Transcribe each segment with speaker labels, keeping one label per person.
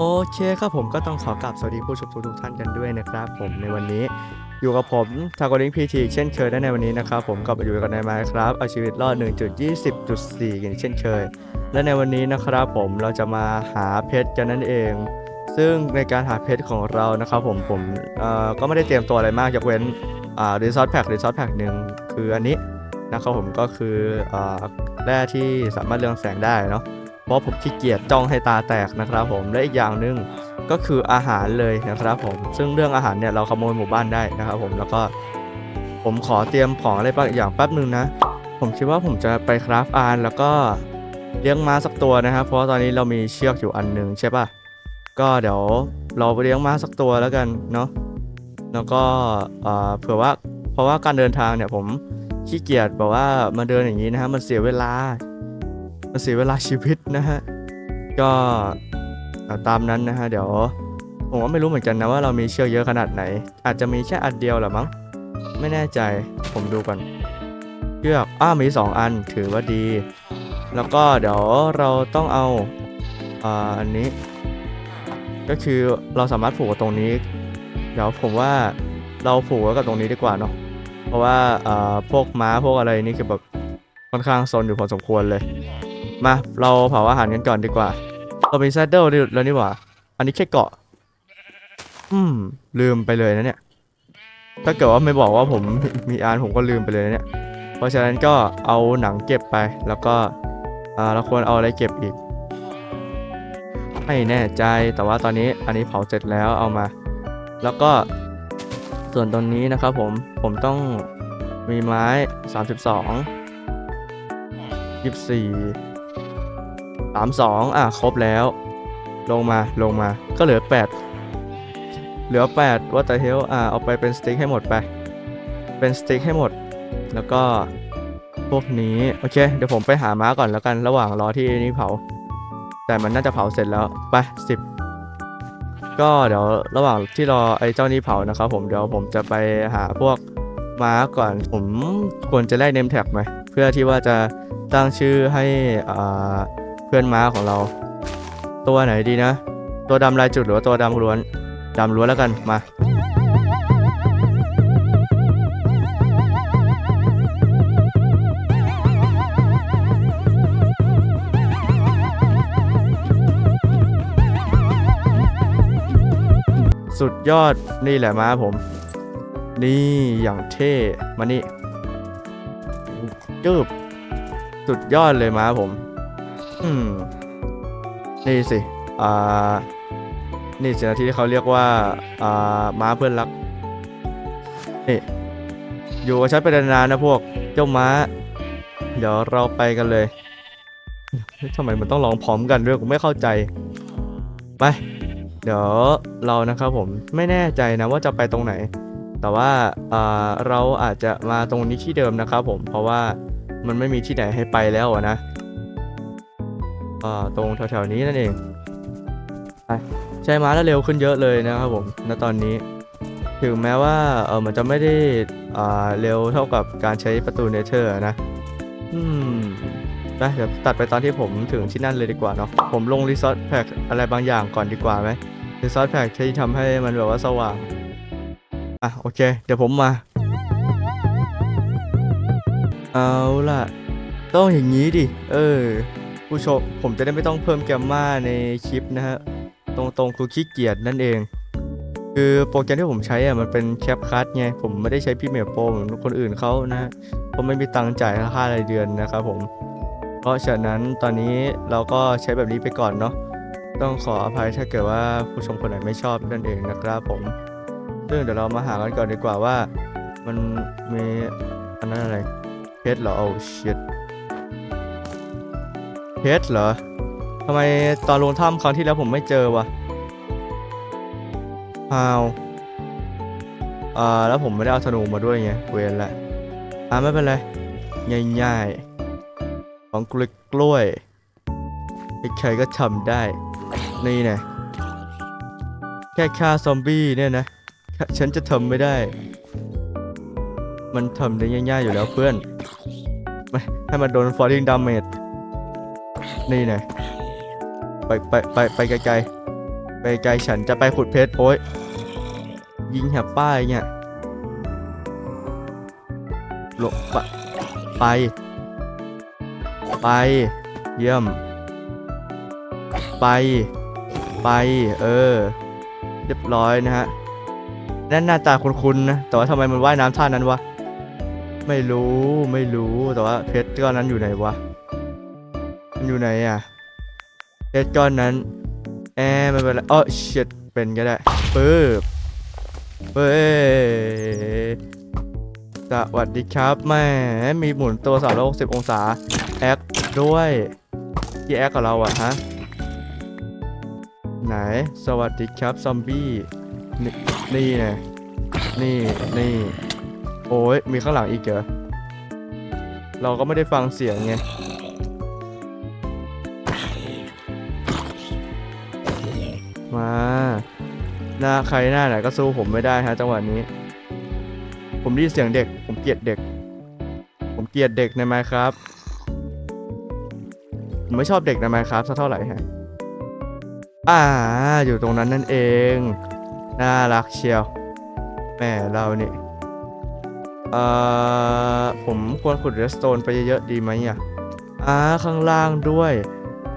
Speaker 1: โอเคครับผมก็ต้องขอกราบสวัสดีผู้ชมทุกๆท่านกันด้วยนะครับผมในวันนี้อยู่กับผมทากริงพีทีเช่นเคยและในวันนี้นะครับผมก็อยู่กันในไมครับเอาชีวิตรอด 1.20.4กันเช่นเคย และในวันนี้นะครับผมเราจะมาหาเพชรกันนั่นเอง ซึ่งในการหาเพชรของเรานะครับผมผมก็ไม่ได้เตรียมตัวอะไรมากยกเว้นรีซอสแพ็กรีซอสแพ็กหนึ่งคืออันนี้นะครับผมก็คืออแร่ที่สามารถเรืองแสงได้เนาะ เพราะผมขี้เกียจจ้องให้ตาแตกนะครับผมและอีกอย่างหนึ่งก็คืออาหารเลยนะครับผมซึ่งเรื่องอาหารเนี่ยเราขโมยหมู่บ้านได้นะครับผมแล้วก็ผมขอเตรียมของอะไรบางอย่างแป๊บหนึ่งนะ ผมคิดว่าผมจะไปคราฟอาร์แล้วก็เลี้ยงม้าสักตัวนะครับ เพราะตอนนี้เรามีเชือกอยู่อันหนึ่งใช่ปะก็เดี๋ยวเราไปเลี้ยงม้าสักตัวแล้วกันเนาะแล้วก็เอ่อเผื่อว่าเพราะว่าการเดินทางเนี่ยผมขี้เกียจแบบว่ามาเดินอย่างนี้นะฮะมันเสียเวลา มันเสียเวลาชีวิต นะฮะ ก็ตามนั้นนะฮะ เดี๋ยวผมก็ไม่รู้เหมือนกันนะว่าเรามีเชือกเยอะขนาดไหน อาจจะมีแค่อันเดียวแหละมั้ง ไม่แน่ใจ ผมดูก่อนเชือกอ้ามีสองอันถือว่าดี แล้วก็เดี๋ยวเราต้องเอาอ่าอันนี้ ก็คือเราสามารถผูกกับตรงนี้ เดี๋ยวผมว่าเราผูกกับตรงนี้ดีกว่าเนาะ เพราะว่าอ่าพวกม้าพวกอะไรนี่คือแบบค่อนข้างซนอยู่พอสมควรเลย มาเราเผาอาหารกันก่อนดีกว่า เรามีแซดเดิลแล้วนี่หว่า อันนี้แค่เกาะ อืม ลืมไปเลยนะเนี่ย ถ้าเกิดว่าไม่บอกว่าผมมีอานผมก็ลืมไปเลยนะเนี่ย เพราะฉะนั้นก็เอาหนังเก็บไป แล้วก็ อ่าเราควรเอาอะไรเก็บอีก ไม่แน่ใจ แต่ว่าตอนนี้อันนี้เผาเสร็จแล้วเอามา แล้วก็ส่วนตรงนี้นะครับผม ผมต้องมีไม้ 32 24 สามสองอะครบแล้ว ลงมาลงมาก็เหลือ 8 เหลือ 8ว่าแต่เฮลอะเอาไปเป็นสติ๊กให้หมดไป เป็นสติ๊กให้หมด แล้วก็พวกนี้ โอเค เดี๋ยวผมไปหาม้าก่อนแล้วกันระหว่างรอที่นี่เผา แต่มันน่าจะเผาเสร็จแล้ว ไปสิบก็เดี๋ยวระหว่างที่รอไอ้เจ้านี้เผานะครับผมเดี๋ยวผมจะไปหาพวกม้าก่อนผมควรจะแลกเนมแท็กไหมเพื่อที่ว่าจะตั้งชื่อให้อ่า เพื่อนม้าของเรา ตัวไหนดีนะ ตัวดำลายจุดหรือว่าตัวดำล้วนดำล้วนแล้วกันมาสุดยอดนี่แหละม้าผม นี่อย่างเท่มานี่จืบสุดยอดเลยม้าผม อืม นี่สิ อ่า นี่สินะที่เขาเรียกว่า อ่า ม้าเพื่อนรัก นี่ อยู่กับฉันไปนานๆนะพวก เจ้าม้า เดี๋ยวเราไปกันเลย ทำไมมันต้องร้องพร้อมกันด้วย ผมไม่เข้าใจ ไป เดี๋ยวเรานะครับผม ไม่แน่ใจนะว่าจะไปตรงไหน แต่ว่า อ่า เราอาจจะมาตรงนี้ที่เดิมนะครับผม เพราะว่ามันไม่มีที่ไหนให้ไปแล้วนะ อ่าตรงแถวๆนี้นั่นเองไปใช้ม้าแล้วเร็วขึ้นเยอะเลยนะครับผมณตอนนี้ ถึงแม้ว่าเออมันจะไม่ได้อ่าเร็วเท่ากับการใช้ประตูเนเธอร์นะ อืมไปเดี๋ยวตัดไปตอนที่ผมถึงที่นั่นเลยดีกว่าเนาะผมลงรีซอสแพ็กอะไรบางอย่างก่อนดีกว่าไหมรีซอสแพ็กที่ทำให้มันแบบว่าสว่างอะโอเค เดี๋ยวผมมา เอาล่ะ ต้องอย่างนี้ดิ เออ ผู้ชมผมจะได้ไม่ต้องเพิ่มแกมมาในคลิปนะฮะ ตรงๆคือขี้เกียจนั่นเอง คือโปรแกรมที่ผมใช้อะมันเป็นแคปคัทไง ผมไม่ได้ใช้พี่เมลโปรเหมือนคนอื่นเขานะฮะผมไม่มีตังค์จ่ายค่ารายเดือนนะครับผม เพราะฉะนั้นตอนนี้เราก็ใช้แบบนี้ไปก่อนเนาะต้องขออภัยถ้าเกิดว่าผู้ชมคนไหนไม่ชอบนั่นเองนะครับผม ซึ่งเดี๋ยวเรามาหากันก่อนดีกว่าว่า มันมีอันนั้นอะไรเพชรเหรอโอ้ชิต เพชรเหรอทำไมตอนลงถ้ำครั้งที่แล้วผมไม่เจอวะฮาวอ่าแล้วผมไม่ได้เอาธนูมาด้วยไงเวรละอ่าไม่เป็นไร ง่ายๆ ของกล้วยกล้วยใครก็ทำได้ นี่ไงแค่ฆ่าซอมบี้เนี่ยนะ ฉันจะทำไม่ได้ มันทำได้ง่ายๆอยู่แล้วเพื่อนไม่ให้มันโดน falling damage นี่ไงไปไปไปไปไกลไปไกลฉันจะไปขุดเพชรโอ้ยยิงแหบป้ายเนี่ยหลบไปไป ไป เยี่ยม ไป ไป เออ เรียบร้อยนะฮะนั่นหน้าตาคุ้นๆนะ แต่ว่าทำไมมันว่ายน้ำท่านั้นวะ ไม่รู้ ไม่รู้ แต่ว่าเพชรก้อนนั้นอยู่ไหนวะ อยู่ไหนอะเพชรก้อนนั้นแอร์ไม่เป็นไรเออเชิดเป็นก็ได้ปึ๊บเฮ้ยสวัสดีครับแม่มีหมุนตัว360องศาแอคด้วยที่แอคกับเราอะฮะไหนสวัสดีครับซอมบี้นี่นี่ไงนี่นี่โอ้ยมีข้างหลังอีกเหรอเราก็ไม่ได้ฟังเสียงไง มา หน้าใครหน้าไหนก็สู้ผมไม่ได้ฮะจังหวะนี้ ผมได้ยินเสียงเด็ก ผมเกลียดเด็ก ผมเกลียดเด็กในไมครับผมไม่ชอบเด็กในไมครับสักเท่าไหร่ฮะอ่า อยู่ตรงนั้นนั่นเอง น่ารักเชียวแหมเราเนี่เอ่อผมควรขุดเรสโตนไปเยอะๆดีไหมอะอ่าข้างล่างด้วย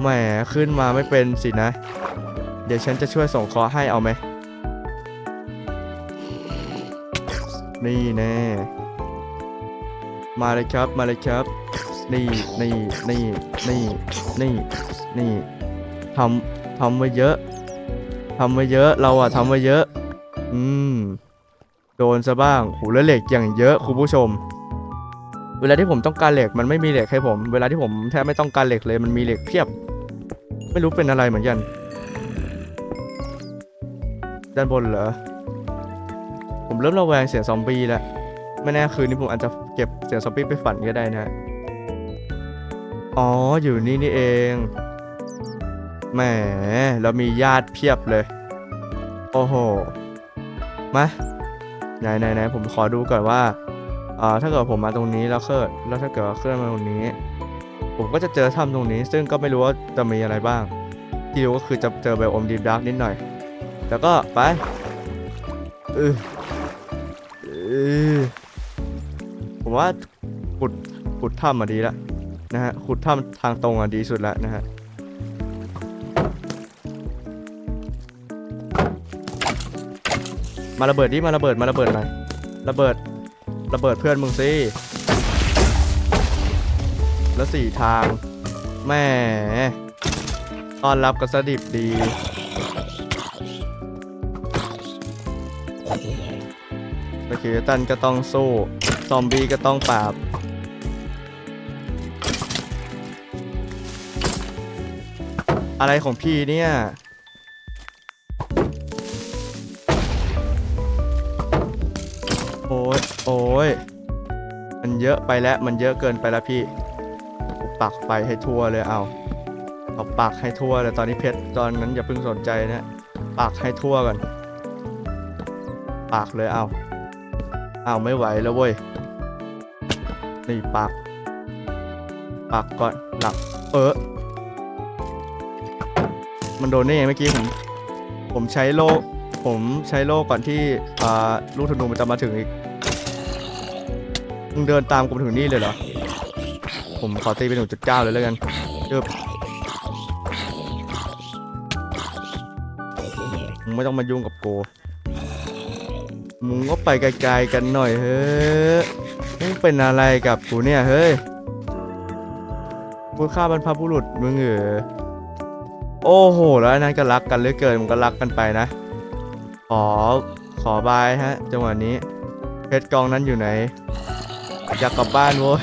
Speaker 1: แหมขึ้นมาไม่เป็นสินะ เดี๋ยวฉันจะช่วยส่งเคราะห์ให้เอาไหม นี่แน่ มาเลยครับ มาเลยครับ นี่นี่นี่นี่นี่นี่ทำทำไว้เยอะทำไว้เยอะ เราอะทำไว้เยอะ อืม โดนซะบ้างหูแล้วเหล็กอย่างเยอะคุณผู้ชม เวลาที่ผมต้องการเหล็กมันไม่มีเหล็กให้ผม เวลาที่ผมแทบไม่ต้องการเหล็กเลยมันมีเหล็กเพียบ ไม่รู้เป็นอะไรเหมือนกัน ด้านบนเหรอ ผมเริ่มระแวงเสียงซอมบี้แล้ว ไม่แน่คืนนี้ผมอาจจะเก็บเสียงซอมบี้ไปฝันก็ได้นะ อ๋อ อยู่นี่นี่เอง แหม เรามีญาติเพียบเลย โอ้โห มาไหนไหนไหนผมขอดูก่อนว่าอ่าถ้าเกิดผมมาตรงนี้แล้วเคลื่อนแล้วถ้าเกิดเคลื่อนมาตรงนี้ ผมก็จะเจอถ้ำตรงนี้ ซึ่งก็ไม่รู้ว่าจะมีอะไรบ้างที่รู้ก็คือจะเจอไบโอมดีดาร์กนิดหน่อย แล้วก็ไปเออเออผมว่าขุดขุดถ้ำมาดีแล้วนะฮะขุดถ้ำทางตรงอะดีสุดล้วนะฮะมาระเบิดดิมาระเบิดมาระเบิดหน่อยระเบิดระเบิดเพื่อนมึงสิแล้วสี่ทางแม่ตอนรับกันสดิบดี โอตันก็ต้องสู้ ซอมบี้ก็ต้องปราบ อะไรของพี่เนี่ย โอ้ยโอ้ยมันเยอะไปแล้ว มันเยอะเกินไปแล้วพี่ปักไฟให้ทั่วเลยเอา เอาปักให้ทั่วเลยตอนนี้เพชรตอนนั้นอย่าเพิ่งสนใจนะปักให้ทั่วก่อนปักเลยเอา อาไม่ไหวแล้วเว้ย นี่ปัก ปักก่อนหลับ เออ มันโดนได้ยังเมื่อกี้ผม ผมใช้โลผมใช้โล่ก่อนที่อ่าลูกธนูมันจะมาถึงอีก มึงเดินตามกูมถึงนี่เลยเหรอ ผมขอตีเป็นหนึ่งจุดเก้าเลยแล้วกันเยบมึงไม่ต้องมายุ่งกับกู มึงก็ไปไกลๆกันหน่อยเฮ้ยมึงเป็นอะไรกับกูเนี่ยเฮ้ยกูฆ่าบรรพบุรุษมึงเหรอโอ้โห แล้วนั้นก็รักกันเหลือเกินมึงก็รักกันไปนะ ขอ ขอบายฮะ จังหวะนี้ เพชรกองนั้นอยู่ไหน อยากกลับบ้านโว้ย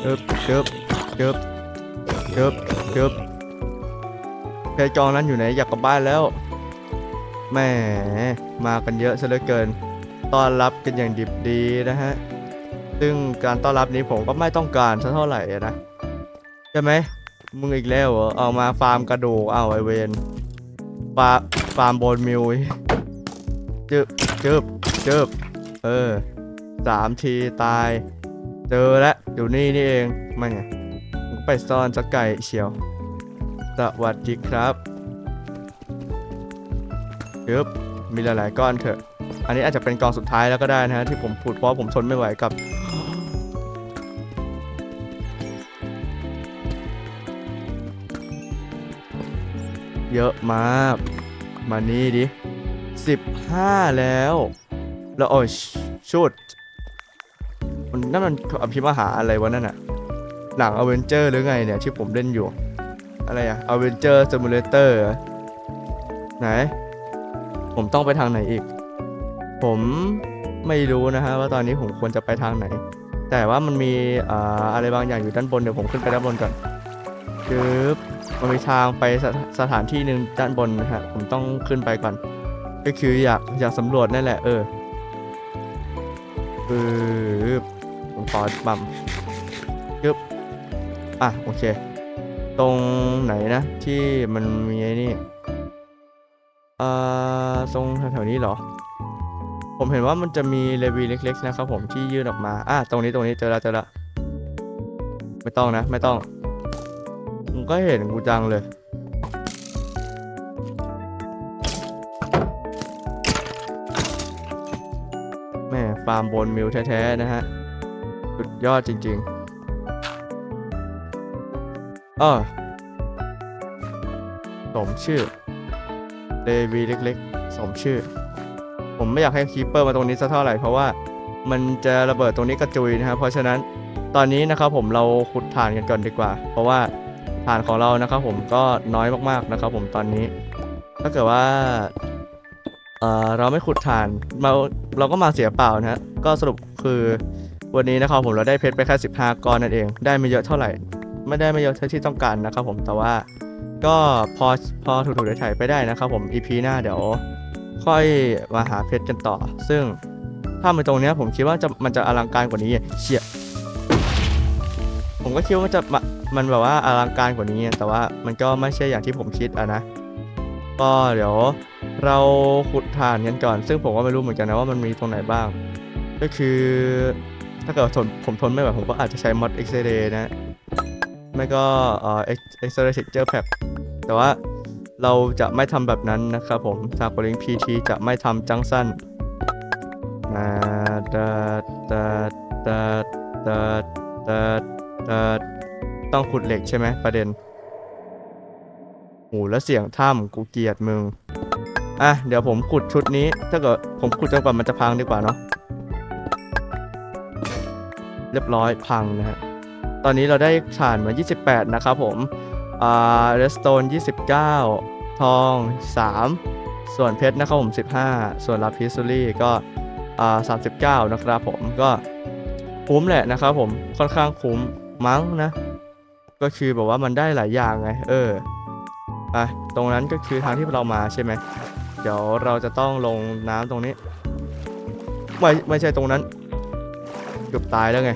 Speaker 1: เจิบเจิบเจิบเจิบเจิบเพชรกองนั้นอยู่ไหน อยากกลับบ้านแล้วแหม มากันเยอะซะเหลือเกิน ต้อนรับกันอย่างดิบดีนะฮะ ซึ่งการต้อนรับนี้ผมก็ไม่ต้องการสักเท่าไหร่อะนะใช่ไหมมึงอีกแล้วเหรอเอามาฟาร์มกระดูกเอาไอเวนฟาร์มฟาร์มบนมิวจึบจึบจึบเออสามทีตาย เจอแล้วอยู่นี่นี่เองไม่ไงมึงไปซ่อนสักไก่เชียวสวัสดีครับยึบ มีหลายๆก้อนเถอะ อันนี้อาจจะเป็นกองสุดท้ายแล้วก็ได้นะฮะที่ผมพูดเพราะผมทนไม่ไหวกับเยอะมาก มานี่ดิสิบห้าแล้ว แล้วโอ้ยชุดมันนั่นมันอภิมหาอะไรวะนั่นอะหนังอเวนเจอร์หรือไงเนี่ยที่ผมเล่นอยู่ อะไรอะอเวนเจอร์ซิมูเลเตอร์ไหน ผมต้องไปทางไหนอีก ผมไม่รู้นะฮะว่าตอนนี้ผมควรจะไปทางไหน แต่ว่ามันมีอ่าอะไรบางอย่างอยู่ด้านบนเดี๋ยวผมขึ้นไปด้านบนก่อนจึ๊บมันมีทางไปสถสถานที่หนึ่งด้านบนนะฮะผมต้องขึ้นไปก่อน ก็คืออยากอยากสำรวจนั่นแหละ เออปึ๊บผมขอบัมจึ๊บอะโอเค ตรงไหนนะ ที่มันมีไอ้นี่ อ่อตรงแถวๆนี้เหรอ ผมเห็นว่ามันจะมีเลวีเล็ก ๆ นะครับผมที่ยื่นออกมาอะตรงนี้ตรงนี้เจอล้วเจอล้วไม่ต้องนะ ไม่ต้องผมก็เห็นกูจังเลยแม่ฟาร์มบนมิวแท้ๆนะฮะ สุดยอดจริงๆอ้อสมชื่อ เลวีเล็กๆ สมชื่อ ผมไม่อยากให้คีเปอร์มาตรงนี้สักเท่าไหร่เพราะว่ามันจะระเบิดตรงนี้กระจุยนะครับเพราะฉะนั้นตอนนี้นะครับผมเราขุดฐานกันก่อนดีกว่า เพราะว่าฐานของเรานะครับผมก็น้อยมากๆนะครับผมตอนนี้ ถ้าเกิดว่าเออเราไม่ขุดฐานเราเราก็มาเสียเปล่านะฮะก็สรุปคือวันนี้นะครับผมเราได้เพชรไปแค่ 15 ก้อนนั่นเอง ได้ไม่เยอะเท่าไหร่ ไม่ได้ไม่เยอะเท่าที่ต้องการนะครับผมแต่ว่า ก็พอพอถูๆไถ่ายๆไปได้นะครับผม EP หน้าเดี๋ยว ค่อยมาหาเพชรกันต่อ ซึ่งถ้ามันตรงเนี้ยผมคิดว่าจะมันจะอลังการกว่านี้เชี่ยผมก็คิดว่าจะม,มันแบบว่าอลังการกว่านี้ แต่ว่ามันก็ไม่ใช่อย่างที่ผมคิดอะนะก็เดี๋ยวเราขุดฐานกันก่อน ซึ่งผมก็ไม่รู้เหมือนกันนะว่ามันมีตรงไหนบ้าง ก็คือถ้าเกิดทนผมทนไม่ไหวผมก็อาจจะใช้ mod X-ray นะ ไม่ก็เอ่อ X-ray texture pack แต่ว่าเราจะไม่ทำแบบนั้นนะครับผมทางโคลิงพีทีจะไม่ทำจังสั้นมาดาดาดาดาดาดาต้องขุดเหล็กใช่ไหมประเด็นโอ้แล้วเสียงถ้ำกูเกียดมึง อะ เดี๋ยวผมขุดชุดนี้ ถ้าเกิดผมขุดจนกว่ามันจะพังดีกว่าเนาะเรียบร้อยพังนะฮะ ตอนนี้เราได้ฐานมา 28 นะครับผมอ่าเรสโตน 29 ทอง 3 ส่วนเพชรนะครับผม 15 ส่วนลาพิซูรี่ก็อ่า39 นะครับผมก็คุ้มแหละนะครับผมค่อนข้างคุ้มมั้งนะ ก็คือแบบว่ามันได้หลายอย่างไง เอออะตรงนั้นก็คือทางที่เรามาใช่ไหมเดี๋ยวเราจะต้องลงน้ำตรงนี้ ไม่ไม่ใช่ตรงนั้นเกือบตายแล้วไง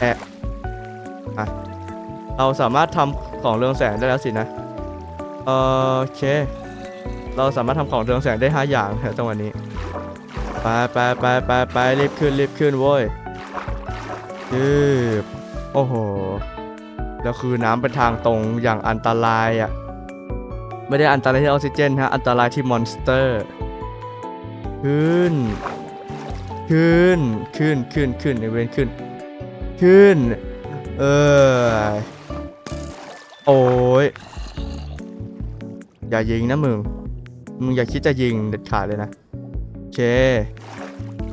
Speaker 1: แอะ อะเราสามารถทำของเรืองแสงได้แล้วสินะเออโอเค เราสามารถทำของเรืองแสงได้ 5 อย่างนะจังหวะนี้ไปไปไปไปไปรีบขึ้นรีบขึ้นโว้ยยืบโอ้โหแล้วคือน้ำเป็นทางตรงอย่างอันตรายอะไม่ได้อันตรายที่ออกซิเจนฮะอันตรายที่มอนสเตอร์ขึ้น ขึ้น ขึ้น ขึ้น ขึ้นในเวนขึ้น ขึ้น เออโอ้ยอย่ายิงนะมึง มึงอย่าคิดจะยิงเด็ดขาดเลยนะโอเค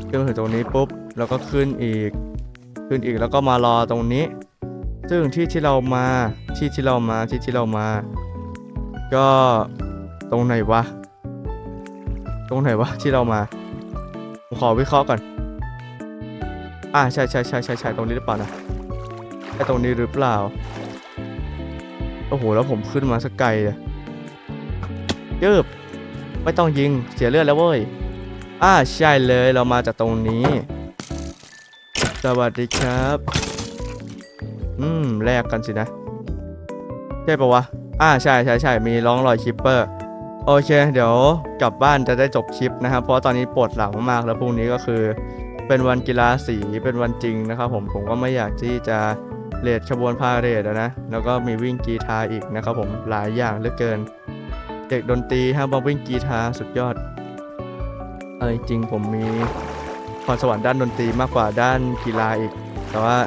Speaker 1: ขึ้นมาถึงตรงนี้ปุ๊บแล้วก็ขึ้นอีก ขึ้นอีกแล้วก็มารอตรงนี้ ซึ่งที่ที่เรามาที่ที่เรามาที่ที่เรามา ก็ตรงไหนวะ ตรงไหนวะที่เรามาผมขอวิเคราะห์ก่อน อ่าใช่ใช่ใช่ใช่ใช่ตรงนี้หรือเปล่านะ อ้ตรงนี้หรือเปล่า โอ้โห แล้วผมขึ้นมาสักไกลเลยยืบไม่ต้องยิงเสียเลือดแล้วเว้ยอ่าใช่เลยเรามาจากตรงนี้ สวัสดีครับ อืมแลกกันสินะ ใช่ปะวะ อ่าใช่ใช่ใช่มีร้องรอยคิปเปอร์ โอเค เดี๋ยวกลับบ้านจะได้จบคลิปนะครับ เพราะตอนนี้ปวดหลังมากแล้วพรุ่งนี้ก็คือ เป็นวันกีฬาสีเป็นวันจริงนะครับผมผมก็ไม่อยากที่จะ เลดขบวนพาเรดนะ แล้วก็มีวิ่งกีทาอีกนะครับผมหลายอย่างเหลือเกิน เด็กดนตรีฮะมาวิ่งกีตาร์สุดยอดเออจริงผมมีพรสวรรค์ด้านดนตรีมากกว่าด้านกีฬาอีก แต่ว่า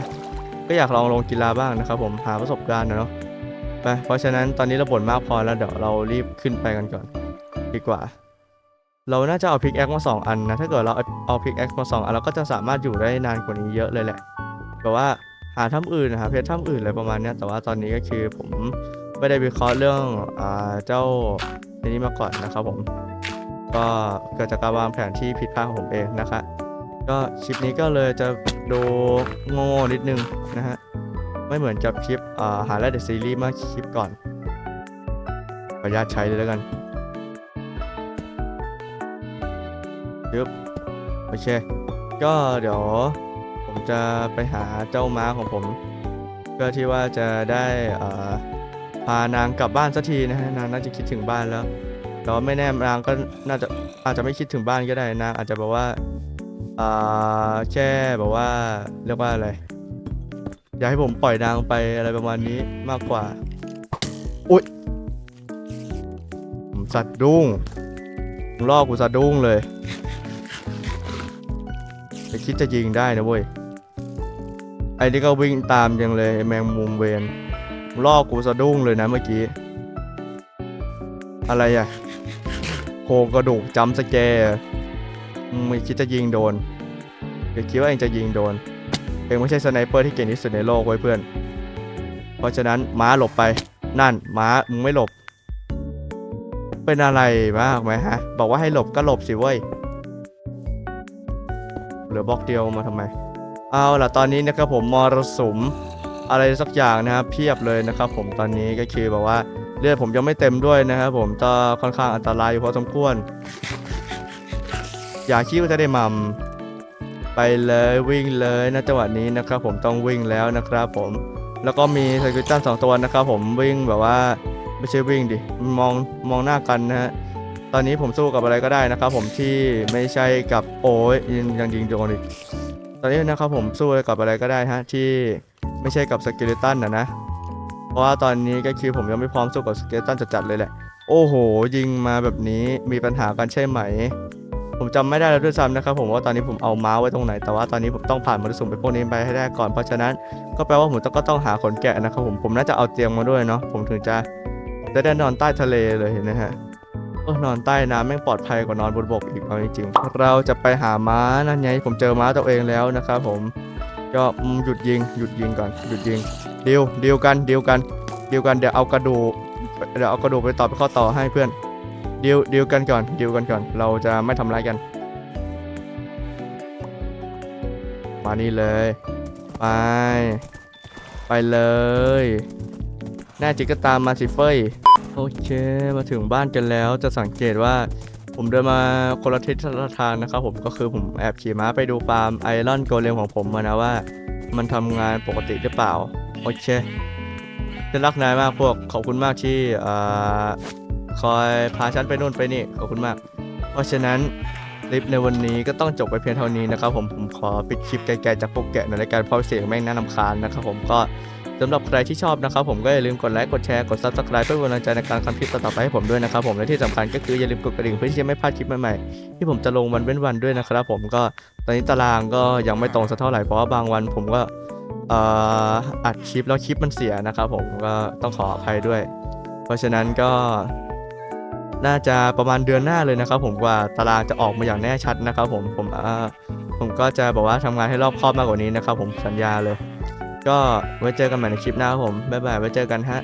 Speaker 1: ก็อยากลองลงกีฬาบ้างนะครับผมหาประสบการณ์นะเนาะไปเพราะฉะนั้นตอนนี้เราบ่นมากพอแล้วเดี๋ยวเรารีบขึ้นไปกันก่อน ดีกว่า เราน่าจะเอาพิกแอคมาสองอันนะ ถ้าเกิดเราเอาพิกแอคมาสองอันเราก็จะสามารถอยู่ได้นานกว่านี้เยอะเลยแหละแบบว่า หาถ้ำอื่นหาเพชรถ้ำอื่นอะไรประมาณนี้แต่ว่าตอนนี้ก็คือผมไม่ได้วิเคราะห์เรื่องอ่าเจ้าในนี้มาก่อนนะครับผมก็เกิดจากการวางแผนที่ผิดพลาดของผมเองนะคะก็คลิปนี้ก็เลยจะดูโง่นิดนึงนะฮะไม่เหมือนกับคลิปาหาและเดอะซีรีส์มื่อคลิปก่อนขออนุญาตใช้เลยแล้วกันยึบโอเค ก็เดี๋ยว ผมจะไปหาเจ้าม้าของผม เพื่อที่ว่าจะได้พานางกลับบ้านสักทีนะฮะนางน่าจะคิดถึงบ้านแล้วแต่ว่าไม่แน่นางก็น่าจะอาจจะไม่คิดถึงบ้านก็ได้นางอาจจะแบบว่าแค่แบบว่าเรียกว่าอะไรอยากให้ผมปล่อยนางไปอะไรประมาณนี้มากกว่าอุ้ยผมสัตว์ดุ้งล่อกูสะดุ้งเลยจะคิดจะยิงได้นะเว้ย อ้นี่ก็วิ่งตามยังเลยแมงมุมเวนล่อกูสะดุ้งเลยนะเมื่อกี้ อะไรอะโครงกระดูกจำสแกรมึงไม่คิดจะยิงโดนเดี๋ยวคิดว่าเองจะยิงโดน เองไม่ใช่สไนเปอร์ที่เก่งที่สุดในโลกเว้ยเพื่อน เพราะฉะนั้นม้าหลบไป นั่นม้ามึงไม่หลบ เป็นอะไรมากไหมฮะ บอกว่าให้หลบก็หลบสิเว้ย เหลือบล็อกเดียวมาทำไม เอาล่ะตอนนี้นะครับผมมรสุมอะไรสักอย่างนะครับเพียบเลยนะครับ ผมตอนนี้ก็คือแบบว่าเลือดผมยังไม่เต็มด้วยนะครับผมก็ค่อนข้างอันตรายอยู่พอสมควร อย่าคิดว่าจะได้มัมไปเลยวิ่งเลยนะจังหวะนี้นะครับ ผมต้องวิ่งแล้วนะครับ ผมแล้วก็มีสกิลตันสองตัวนะครับผมวิ่งแบบว่าไม่ใช่วิ่งดิมองมองหน้ากันนะฮะตอนนี้ผมสู้กับอะไรก็ได้นะครับ ผมที่ไม่ใช่กับโอ้ยยังยังยิงโดนอีก ตอนนี้นะครับผมสู้กับอะไรก็ได้ฮะที่ไม่ใช่กับสเกเลตันนะนะ เพราะว่าตอนนี้ก็คือผมยังไม่พร้อมสู้กับสเกเลตันจัดๆเลยแหละ โอ้โห ยิงมาแบบนี้มีปัญหากันใช่ไหม ผมจำไม่ได้แล้วด้วยซ้ำนะครับผมว่าตอนนี้ผมเอาม้าไว้ตรงไหน แต่ว่าตอนนี้ผมต้องผ่านมรสุมไปพวกนี้ไปให้ได้ก่อน เพราะฉะนั้นก็แปลว่าผมต้องก็ต้องหาขนแกะนะครับผม ผมน่าจะเอาเตียงมาด้วยเนาะ ผมถึงจะจะได้นอนใต้ทะเลเลยนะฮะ เออนอนใต้น้ำแม่งปลอดภัยกว่านอนบนบกอีกเอาจริงๆเราจะไปหาม้านั่นไง ผมเจอม้าตัวเองแล้วนะครับผมก็หยุดยิงหยุดยิงก่อนหยุดยิงเดีลดีลกันเดีลกันเดีลกันเดี๋ยวเอากระดูกเดี๋ยวเอากระดูกไปต่อไปข้อต่อให้เพื่อนเดีลดีลกันก่อนเดีลกันก่อน เราจะไม่ทำร้ายกัน มานี่เลย ไป ไปเลย แน่จริงก็ตามมาสิเฟย โอเคมาถึงบ้านกันแล้วจะสังเกตว่าผมเดินมาคนละทิศละทางนะครับผมก็คือผมแอบขี่ม้าไปดูฟาร์มไอรอนโกเลมของผมมานะว่า มันทำงานปกติหรือเปล่า โอเคฉันรักนายมากพวกขอบคุณมากที่อ่อคอยพาฉันไปนู่นไปนี่ขอบคุณมาก เพราะฉะนั้น คลิปในวันนี้ก็ต้องจบไปเพียงเท่านี้นะครับผมผมขอปิดคลิปไกลๆจากพวกแกะในรายการเพราะเสียงแม่งน่ารำคาญนะครับผมก็สำหรับใครที่ชอบนะครับผมก็อย่าลืมกดไลค์กดแชร์กด subscribe เพื่เป็นกำลังใจในการทำคลิปต่อๆไปให้ผมด้วยนะครับผมและที่สำคัญก็คืออย่าลืมกดกระดิ่งเพื่อที่จะไม่พลาดคลิปใหม่ๆที่ผมจะลงวันเว้นวันด้วยนะครับผมก็ตอนนี้ตารางก็ยังไม่ตรงสักเท่าไหร่เพราะว่าบางวันผมก็อัดคลิปแล้วคลิปมันเสียนะครับผมก็ต้องขออภัยด้วย เพราะฉะนั้นก็ น่าจะประมาณเดือนหน้าเลยนะครับ ผมกว่าตารางจะออกมาอย่างแน่ชัดนะครับ ผมผมเออผมก็จะบอกว่าทำงานให้รอบคอบมากกว่านี้นะครับ ผมสัญญาเลย ก็ไว้เจอกันใหม่ในคลิปหน้าครับผมบ๊ายบายไว้เจอกันฮะ